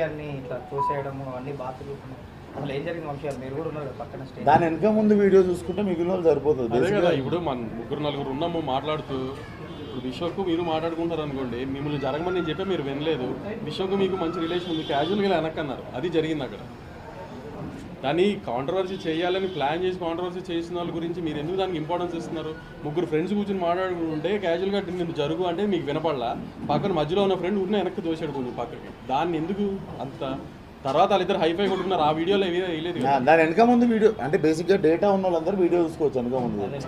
గారిని ఇట్లా చూసేయడం అవన్నీ బాతులు అసలు ఏం జరిగింది వంశీ గారు? మీరు కూడా ఉన్నారు కదా పక్కన స్టేజ్ దాని వెనక ముందు వీడియో చూసుకుంటే మిగిలిన వాళ్ళు సరిపోతుంది. అదే కదా ఇప్పుడు మన ముగ్గురు నలుగురు ఉన్నాము మాట్లాడుతూ. ఇప్పుడు విశ్వకు మీరు మాట్లాడుకుంటారు అనుకోండి మిమ్మల్ని జరగమని నేను చెప్పే మీరు వినలేదు. విశ్వకు మీకు మంచి రిలేషన్ ఉంది క్యాజువల్గా వెనక్కన్నారు అది జరిగింది అక్కడ. కానీ కాంట్రవర్సీ చేయాలని ప్లాన్ చేసి కాంట్రవర్సీ చేసిన వాళ్ళ గురించి మీరు ఎందుకు దానికి ఇంపార్టెన్స్ ఇస్తున్నారు? ముగ్గురు ఫ్రెండ్స్ కూర్చొని మాట్లాడుకుంటే క్యాజువల్గా నేను జరుగు అంటే మీకు వినపడలా? పక్కన మధ్యలో ఉన్న ఫ్రెండ్ ఉన్న వెనక్కి దోశాడు కొంచెం పక్కకి. దాన్ని ఎందుకు అంత తర్వాత వాళ్ళిద్దరు హైఫై కొట్టుకున్నారు? ఆ వీడియోలో ఏమీ వేయలేదు దాని వెనక ముందు వీడియో అంటే బేసిక్గా డేటా ఉన్న వాళ్ళందరూ వీడియో చూసుకోవచ్చు వెనక ముందు.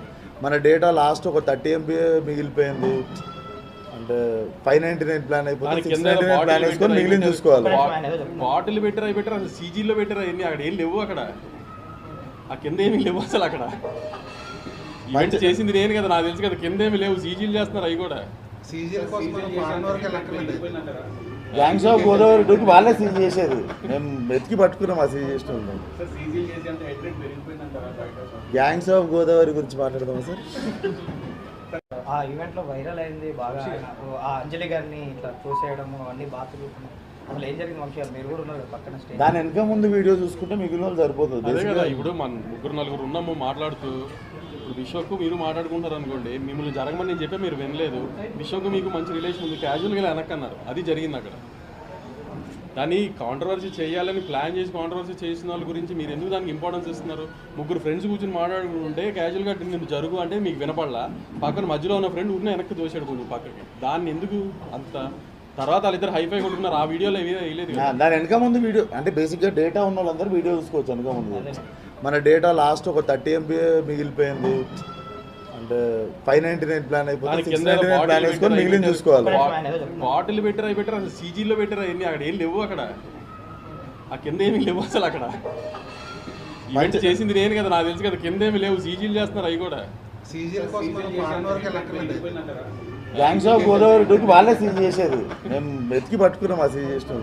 మన డేటా లాస్ట్ ఒక థర్టీ ఎంబీ మిగిలిపోయింది. అంటే ఫైవ్ నైన్టీ నైన్ ప్లాన్ అయిపోతే సిక్స్ కింద నైన్టీ నైన్ ప్లాన్ బాటిల్ వేసుకొని మిగిలిన చూసుకోవాలి. బాటిల్ పెట్టారు పెట్టారు అసలు సీజీలో పెట్టారు? అవన్నీ అక్కడ ఏం లేవు అక్కడ. ఆ కింద ఏమీ లేవు అసలు అక్కడ. ఈవెంట్ చేసింది నేను కదా నాకు తెలుసు కదా కింద ఏమి లేవు. సీజీలు చేస్తున్నారు అవి కూడా. గ్యాంగ్స్ ఆఫ్ గోదావరి టూకి వాళ్ళే సీజ్ చేసేది. మేము వెతికి పట్టుకున్నాం ఆ సీజ్ చేసిన. గ్యాంగ్స్ ఆఫ్ గోదావరి గురించి మాట్లాడదామా సార్? ఆ ఈవెంట్లో వైరల్ అయింది బాగా ఆ అంజలి గారిని ఇట్లా చూసేయడం అవన్నీ బాతులు అసలు ఏం జరిగింది వంశీ మీరు కూడా ఉన్నారు పక్కన స్టేజ్ దాని వెనక ముందు వీడియో చూసుకుంటే మిగిలిన వాళ్ళు సరిపోతుంది. అదే కదా ఇప్పుడు మన ముగ్గురు నలుగురు ఉన్నాము మాట్లాడుతూ. ఇప్పుడు విశ్వకు మీరు మాట్లాడుకుంటారు అనుకోండి మిమ్మల్ని జరగమని నేను చెప్పే మీరు వినలేదు. విశ్వకు మీకు మంచి రిలేషన్ ఉంది క్యాజువల్గా వెనక్కన్నారు అది జరిగింది అక్కడ. కానీ కాంట్రవర్సీ చేయాలని ప్లాన్ చేసి కాంట్రవర్సీ చేసిన వాళ్ళ గురించి మీరు ఎందుకు దానికి ఇంపార్టెన్స్ ఇస్తున్నారు? ముగ్గురు ఫ్రెండ్స్ కూర్చొని మాట్లాడుకుంటే క్యాజువల్గా నేను జరుగు అంటే మీకు వినపడలా. పక్కన మధ్యలో ఉన్న ఫ్రెండ్ ఉన్న వెనక్కి దోశాడు కొంచెం పక్కకి. దాన్ని ఎందుకు అంత తర్వాత వాళ్ళిద్దరు హైఫై కొట్టుకున్నారు. ఆ వీడియోలో వేయలేదు దాని వెనక ముందు వీడియో అంటే బేసిక్గా డేటా ఉన్న వాళ్ళందరూ వీడియో చూసుకోవచ్చు వెనక ముందు. మన డేటా లాస్ట్ ఒక థర్టీ ఎంబీ మిగిలిపోయింది. అంటే ఫైవ్ నైన్టీ నైన్ ప్లాన్ అయిపోతే సిక్స్ కింద నైన్టీ నైన్ ప్లాన్ వేసుకొని మిగిలిన చూసుకోవాలి. బాటిల్ పెట్టారు అవి పెట్టారు? అసలు సీజీలో పెట్టారు అవన్నీ అక్కడ ఏం లేవు అక్కడ. ఆ కింద ఏమీ లేవు అసలు అక్కడ. ఈవెంట్ చేసింది నేను కదా నాకు తెలుసు కదా కింద ఏమి లేవు సీజీలు చేస్తున్నారు అవి కూడా. గ్యాంగ్స్ ఆఫ్ గోదావరి టూకి వాళ్ళే సీజ్ చేసేది. మేము వెతికి పట్టుకున్నాం ఆ సీజ్ చేసిన.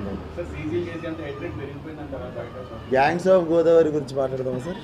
గ్యాంగ్స్ ఆఫ్ గోదావరి గురించి మాట్లాడదామా సార్?